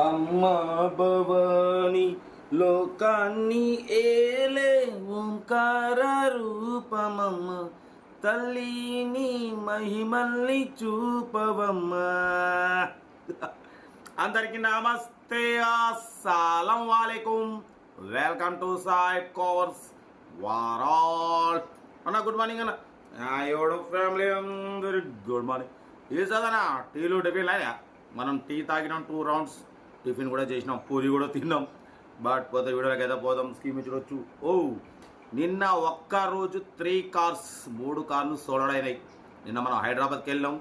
అమ్మా భవాని లోకాన్ని ఏలే ఓంకార రూపమమ్మ. తల్లిని మహిమల్ని చూపవమ్మా. అందరికీ నమస్తే అస్సలం వాలేకుం. వెల్కమ్ టు సాయి కోర్స్ వారాల్. అన్న గుడ్ మార్నింగ్ అన్న. ఎవడు ఫ్యామిలీ అందరి గుడ్ మార్నింగ్. ఇది చదనా టీలు టిఫిన్ లేదా మనం టీ తాగినాం టూ రౌండ్స్. టిఫిన్ కూడా చేసినాం పూరి కూడా తిన్నాం. బట్ పోతే వీడియోలోకి అయితే పోదాం స్కీమ్ చూడొచ్చు ఓ నిన్న ఒక్క రోజు త్రీ కార్స్ మూడు కార్లు సోలడైనాయి నిన్న మనం హైదరాబాద్కి వెళ్ళాం.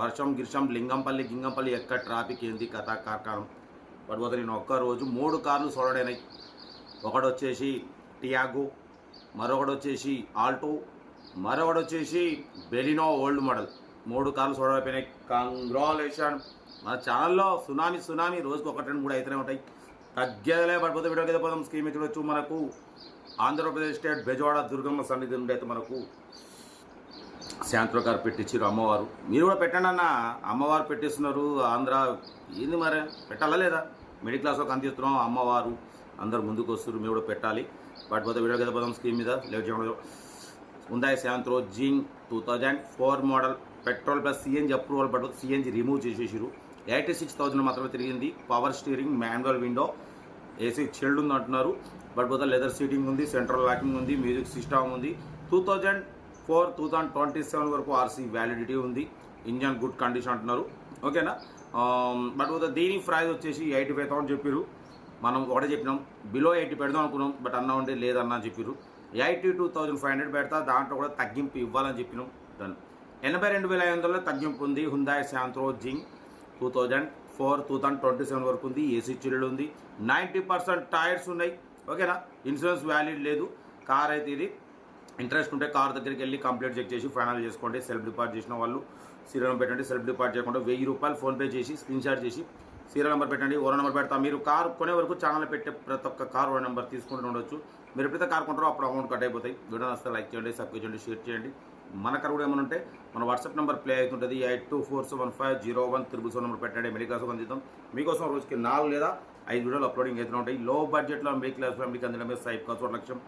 వర్షం గిర్షం లింగంపల్లి గింగంపల్లి ఎక్కడ ట్రాఫిక్ ఏంది కథ కార్కారం. బట్ పోతే నేను ఒక్క రోజు మూడు కార్లు సోలడైనాయి ఒకటి వచ్చేసి టియాగో మరొకటి వచ్చేసి ఆల్టో మరొకటి వచ్చేసి బెలినో ఓల్డ్ మోడల్. మూడు కార్లు చూడకపోయినాయి కంగ్రాలేషన్ మన ఛానల్లో సునామీ సునామీ రోజుకు ఒకటి రెండు మూడు అయితేనే ఉంటాయి. తగ్గేదలే పడిపోతే వీడియోకి అయితే పోదాం. స్కీమ్ చూడొచ్చు మనకు. ఆంధ్రప్రదేశ్ స్టేట్ బెజవాడ దుర్గమ్మ సన్నిధి నుండి అయితే మనకు శాంత్ర గారు పెట్టించారు అమ్మవారు. మీరు కూడా పెట్టండి అన్న. అమ్మవారు పెట్టిస్తున్నారు. ఆంధ్ర ఏంది మరి? పెట్టాలా లేదా? మిడిల్ క్లాస్ ఒక అందిస్తున్నాం అమ్మవారు. అందరు ముందుకు వస్తున్నారు. మీరు కూడా పెట్టాలి. బట్ పోతే వీడియో కదా పోదాం స్కీమ్ మీద. లేట్ చేయడం Hyundai Santro Xing two thousand four model. Petrol plus CNG approval పడుతుంది సిఎన్జి రిమూవ్ చేసేసారు ఎయిటీ సిక్స్ థౌజండ్ మాత్రమే తిరిగింది. Power steering manual window AC chilled ఉంది అంటున్నారు. బట్ పోతే లెదర్ సీటింగ్ ఉంది సెంట్రల్ లాకింగ్ ఉంది మ్యూజిక్ సిస్టమ్ ఉంది. Two thousand four two thousand twenty seven వరకు ఆర్సీ వ్యాలిడిటీ ఉంది. ఇంజన్ గుడ్ కండిషన్ అంటున్నారు. ఓకేనా బట్ పోతే దీని ప్రైస్ వచ్చేసి ఎయిటీ ఫైవ్ థౌసండ్ చెప్పారు మనం ఒకటే చెప్పినాం. బిలో ఎయిటీ పెడదాం అనుకున్నాం బట్ అన్న ఉంటే లేదన్నా అని చెప్పారు eighty two thousand five hundred పెడతా దాంట్లో కూడా తగ్గింపు ఇవ్వాలని చెప్పినాం. డన్ ఎనభై రెండు వేల ఐదు వందల తగ్గింపు ఉంది. Hyundai Santro Xing two thousand four two thousand twenty seven వరకు ఉంది ఏసీ చిల్లుడు ఉంది. నైంటీ పర్సెంట్ టైర్స్ ఉన్నాయి ఓకేనా? ఇన్సూరెన్స్ వ్యాలిడ్ లేదు. కార్ అయితే ఇది ఇంట్రెస్ట్ ఉంటే కార్ దగ్గరికి వెళ్ళి కంప్లీట్ చెక్ చేసి ఫైనల్ చేసుకోండి. సెల్ఫ్ డిపార్ట్ చేసిన వాళ్ళు సీరియల్ నెంబర్ పెట్టండి సెల్ఫ్ డిపార్ట్ చేయకుండా వెయ్యి రూపాయలు ఫోన్పే చేసి స్క్రీన్ షాట్ చేసి సీరియల్ నెంబర్ పెట్టండి ఓరో నెంబర్ పెడతా. మీరు కార్ కొనే వరకు ఛానల్ పెట్టే ప్రతి ఒక్క కార్ ఓరో నెంబర్ తీసుకుంటూ ఉండొచ్చు. మీరు ఎప్పుడైతే కార్ కొంటారో అప్పుడు అమౌంట్ కట్ అయిపోతాయి. వీడియో నస్తే లైక్ చేయండి సబ్స్క్రైబ్ చేయండి షేర్ చేయండి. మన కరు కూడా ఏమైనా ఉంటే మన వాట్సాప్ నెంబర్ ప్లే అవుతుంటుంది. Eight two four seven five zero one triple seven number పెట్టండి మిడిల్ క్లాస్ అందిద్దాం. మీకోసం రోజుకి నాలుగు లేదా ఐదు వీడియోలు అప్లోడింగ్ అవుతూ ఉంటాయి. లో బడ్జెట్లో మిడిల్ క్లాస్ ఫ్యామిలీకి అందడమే సైప్ కాస్ట్ లక్ష్యం.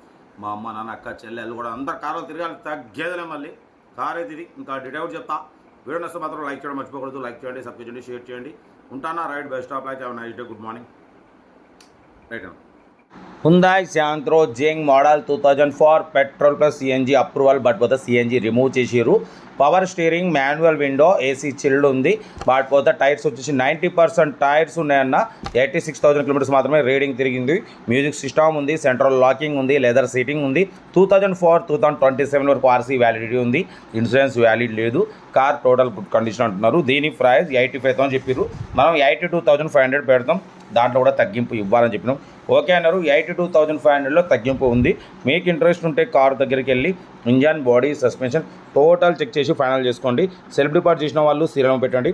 మా అమ్మ నాన్న అక్క చెల్లెలు కూడా అందరు కారులు తిరగాలి. తగ్గేదలే మళ్ళీ. కార్ అయితే ఇది? ఇంకా డీటెయిల్ చెప్తా? వీడియో నష్టం మాత్రం లైక్ చేయడం మర్చిపోకూడదు. లైక్ చేయండి సబ్స్క్రైబ్ చేయండి షేర్ చేయండి. ఉంటానా? Right best of like night day good morning right అన్న Hyundai Santro Xing model two thousand four petrol plus CNG approval but పోతే సిఎన్జి రిమూవ్ చేసిరు power steering manual window AC chilled ఉంది. But పోతే tyres వచ్చేసి ninety percent tyres ఉన్నాయన్న eighty six thousand kilometres మాత్రమే reading తిరిగింది. Music system ఉంది central locking ఉంది లెదర్ సీటింగ్ ఉంది. Two thousand four two thousand twenty seven వరకు ఆర్సీ వ్యాలిడిటీ ఉంది. ఇన్సూరెన్స్ వ్యాలిడ్ లేదు. కార్ టోటల్ గుడ్ కండిషన్ అంటున్నారు. దీని ప్రైస్ ఎయిటీ ఫైవ్ థౌసండ్ చెప్పారు మనం eighty two thousand five hundred పెడతాం. దాంట్లో కూడా తగ్గింపు ఇవ్వాలని చెప్పినాం. ఓకే అన్నారు. ఎయిటీ టూ థౌజండ్ ఫైవ్ హండ్రెడ్లో తగ్గింపు ఉంది. మీకు ఇంట్రెస్ట్ ఉంటే కారు దగ్గరికి వెళ్ళి engine body suspension total check చేసి ఫైనల్ చేసుకోండి. సెల్ఫ్ డిపార్ట్ చేసిన వాళ్ళు సీరం పెట్టండి.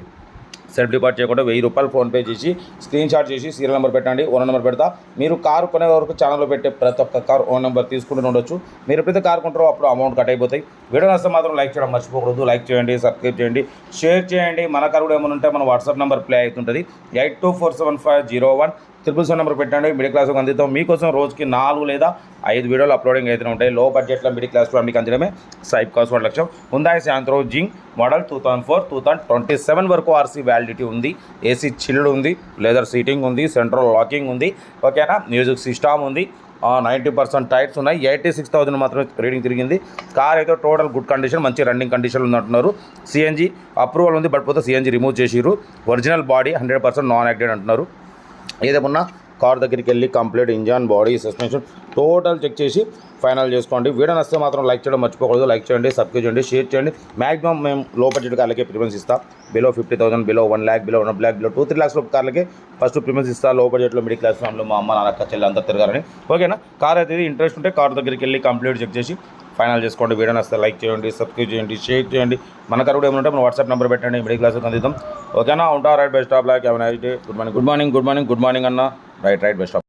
సెల్ఫ్ డిపార్ట్ చేయకుండా వెయ్యి రూపాయలు ఫోన్పే చేసి స్క్రీన్ షాట్ చేసి సీరియల్ నెంబర్ పెట్టండి ఓన్ నెంబర్ పెడతా. మీరు కారు కొనే వరకు ఛానల్లో పెట్టే ప్రతి ఒక్క కార్ ఓన్ నెంబర్ తీసుకుంటూ ఉండొచ్చు. మీరు ఎప్పుడైతే కార్ కొంటారో అప్పుడు అమౌంట్ కట్ అయిపోతాయి. వీడియో నష్టం మాత్రం లైక్ చేయడం మర్చిపోకూడదు. లైక్ చేయండి సబ్స్క్రైబ్ చేయండి షేర్ చేయండి. మన కారు కూడా ఏమైనా ఉంటే మన వాట్సాప్ నెంబర్ ప్లే అవుతుంటుంది. Eight two four seven five zero one. Triple so number పెట్టండి మిడిల్ క్లాస్ అందిద్దాం. మీకోసం రోజుకి నాలుగు లేదా ఐదు వీడియోలు అప్లోడింగ్ అయితే ఉంటాయి. లో బడ్జెట్లో మిడిల్ క్లాస్ ఫ్యామిలీకి అందడమే సైప్ కాస్ట్ వన్ లక్ష్యం. Hyundai Santro Xing model two thousand four two thousand twenty seven వరకు ఆర్సీ వ్యాలిడిటీ ఉంది. ఏసీ చిల్డ్ ఉంది. లెదర్ సీటింగ్ ఉంది. సెంట్రల్ లాకింగ్ ఉంది. ఓకేనా మ్యూజిక్ సిస్టమ్ ఉంది. నైంటీ పర్సెంట్ టైర్స్ ఉన్నాయి. ఎయిటీ సిక్స్ థౌసండ్ మాత్రమే రీడింగ్ తిరిగింది. కార్ అయితే టోటల్ గుడ్ కండిషన్ మంచి రన్నింగ్ కండిషన్ ఉందంటున్నారు. సిఎన్జీ సిఎన్జి అప్రూవల్ ఉంది బట్ పోతే సిఎన్జి రిమూవ్ చేసిరు original body hundred percent non acted అంటున్నారు. ఏదేమన్నా కార్ దగ్గరికి వెళ్ళి complete engine body suspension total check చేసి ఫైనల్ చేసుకోండి. వీడియో నచ్చితే మాత్రం లైక్ చేయడం మర్చిపోకూడదు. లైక్ చేయండి సబ్స్క్రైబ్ చేయండి షేర్ చేయండి. మాక్సిమం మేము లో బడ్జెట్ కార్లకే ప్రిఫరెన్స్ ఇస్తాం. Below fifty thousand below one lakh below one lakh below two three lakhs కార్లకి first preference ఇస్తా. లో బడ్జెట్లో మిడిల్ క్లాస్ ఫ్యామిలీ మా అమ్మ నాన్న చెల్లి అంతా తిరగాలని. ఓకేనా కార్ అయితే ఇంట్రెస్ట్ ఉంటే కార్ దగ్గరికి వెళ్ళి కంప్లీట్ చెక్ చేసి ఫైనల్ చేసుకోండి. వీడియో నస్తే లైక్ చేయండి సబ్స్క్రైబ్ చేయండి షేర్ చేయండి. మన కారు కూడా ఏమంటే మన వాట్సాప్ నెంబర్ పెట్టండి. మిడిల్ క్లాస్ అందిద్దాం. ఓకేనా? ఉంటా రైట్ బెస్ట్ ఆఫ్ లైక్. ఏమైనా good morning good morning good morning good morning అన్న. Right right best of